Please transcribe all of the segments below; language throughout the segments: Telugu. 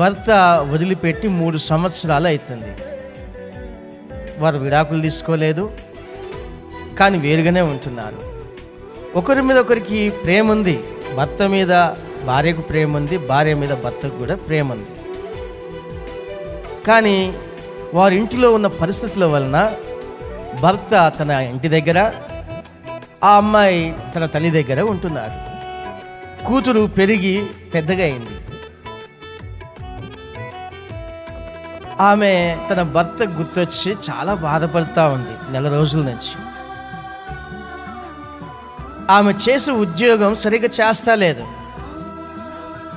భర్త వదిలిపెట్టి మూడు సంవత్సరాలు అవుతుంది వారు విడాకులు తీసుకోలేదు కానీ వేరుగానే ఉంటున్నారు. ఒకరి మీద ఒకరికి ప్రేమ ఉంది భర్త మీద భార్యకు ప్రేమ ఉంది భార్య మీద భర్తకు కూడా ప్రేమ ఉంది. కానీ వారి ఇంటిలో ఉన్న పరిస్థితుల వలన భర్త తన ఇంటి దగ్గర ఆ అమ్మాయి తన తల్లి దగ్గర ఉంటున్నారు. కూతురు పెరిగి పెద్దగా అయింది. ఆమె తన భర్త గుర్తొచ్చి చాలా బాధపడుతూ ఉంది నెల రోజుల నుంచి. ఆమె చేసే ఉద్యోగం సరిగ్గా చేస్తా లేదు.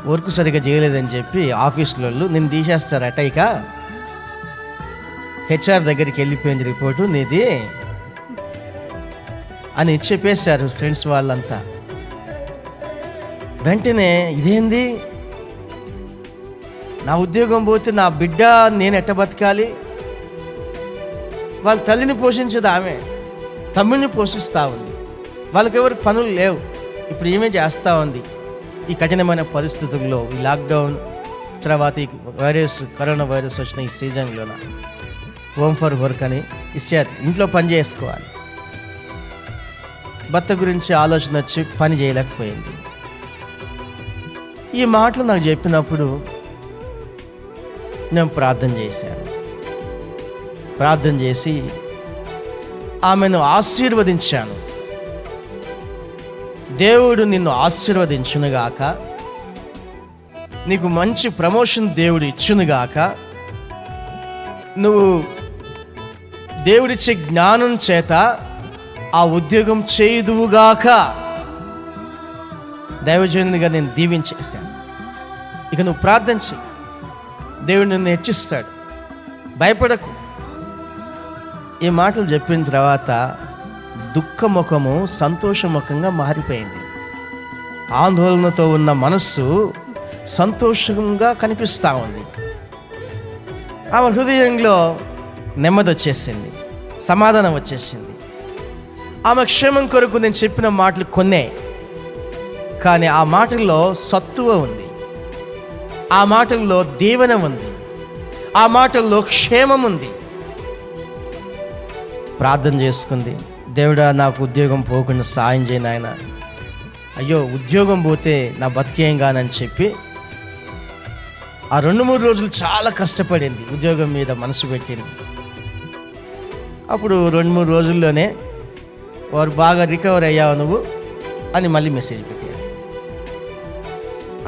వర్క్ సరిగ్గా చేయలేదని చెప్పి ఆఫీసులో నేను తీసేస్తారు అటైక హెచ్ఆర్ దగ్గరికి వెళ్ళిపోయింది రిపోర్టు నీది అని చెప్పేశారు ఫ్రెండ్స్ వాళ్ళంతా. వెంటనే ఇదేంది? నా ఉద్యోగం పోతే నా బిడ్డ నేను ఎట్ట బతకాలి? వాళ్ళ తల్లిని పోషించేది ఆమె తమ్ముడిని పోషిస్తూ ఉంది. వాళ్ళకి పనులు లేవు. ఇప్పుడు ఏమే చేస్తూ ఉంది. ఈ కఠినమైన పరిస్థితుల్లో ఈ లాక్డౌన్ తర్వాత ఈ వైరస్ కరోనా వైరస్ వచ్చిన ఈ సీజన్లోన హోమ్ ఫర్ వర్క్ అని ఇచ్చారు ఇంట్లో పని చేసుకోవాలి. భర్త గురించి ఆలోచన వచ్చి పని చేయలేకపోయింది. ఈ మాటలు నాకు చెప్పినప్పుడు నేను ప్రార్థన చేశాను ప్రార్థన చేసి ఆమెను ఆశీర్వదించాను. దేవుడు నిన్ను ఆశీర్వదించునుగాక. నీకు మంచి ప్రమోషన్ దేవుడు ఇచ్చునుగాక. నువ్వు దేవుడిచ్చే జ్ఞానం చేత ఆ ఉద్యోగం చేయుదువుగాక. దైవజనునిగా నేను దీవించేశాను. ఇక నువ్వు ప్రార్థన చెయ్యి. దేవుడు నిన్ను హెచ్చిస్తాడు. భయపడకు. ఈ మాటలు చెప్పిన తర్వాత దుఃఖముఖము సంతోషముఖంగా మారిపోయింది. ఆందోళనతో ఉన్న మనస్సు సంతోషంగా కనిపిస్తూ ఉంది. ఆమె హృదయంలో నెమ్మది వచ్చేసింది. సమాధానం వచ్చేసింది. ఆమె క్షేమం కొరకు నేను చెప్పిన మాటలు కొన్నే కానీ ఆ మాటల్లో సత్తువ ఉంది. ఆ మాటల్లో దీవెన ఉంది. ఆ మాటల్లో క్షేమం ఉంది. ప్రార్థన చేసుకుంది. దేవుడా నాకు ఉద్యోగం పోకుండా సాయం చేయను ఆయన అయ్యో ఉద్యోగం పోతే నా బతికేం కానని చెప్పి ఆ రెండు మూడు రోజులు చాలా కష్టపడింది. ఉద్యోగం మీద మనసు పెట్టింది. అప్పుడు రెండు మూడు రోజుల్లోనే వారు బాగా రికవర్ అయ్యావు నువ్వు అని మళ్ళీ మెసేజ్ పెట్టారు.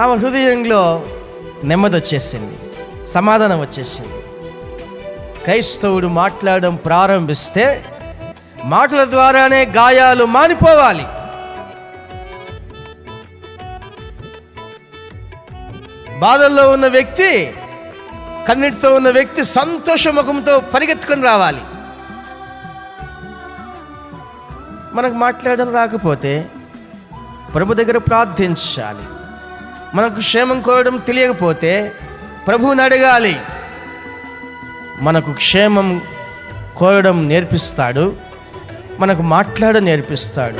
ఆమె హృదయంలో నెమ్మది వచ్చేసింది సమాధానం వచ్చేసింది. క్రైస్తవుడు మాట్లాడడం ప్రారంభిస్తే మాటల ద్వారానే గాయాలు మానిపోవాలి. బాధల్లో ఉన్న వ్యక్తి కన్నీటితో ఉన్న వ్యక్తి సంతోష ముఖంతో పరిగెత్తుకొని రావాలి. మనకు మాట్లాడడం రాకపోతే ప్రభు దగ్గర ప్రార్థించాలి. మనకు క్షేమం కోరడం తెలియకపోతే ప్రభువుని అడగాలి. మనకు క్షేమం కోరడం నేర్పిస్తాడు. మనకు మాట్లాడడం నేర్పిస్తాడు.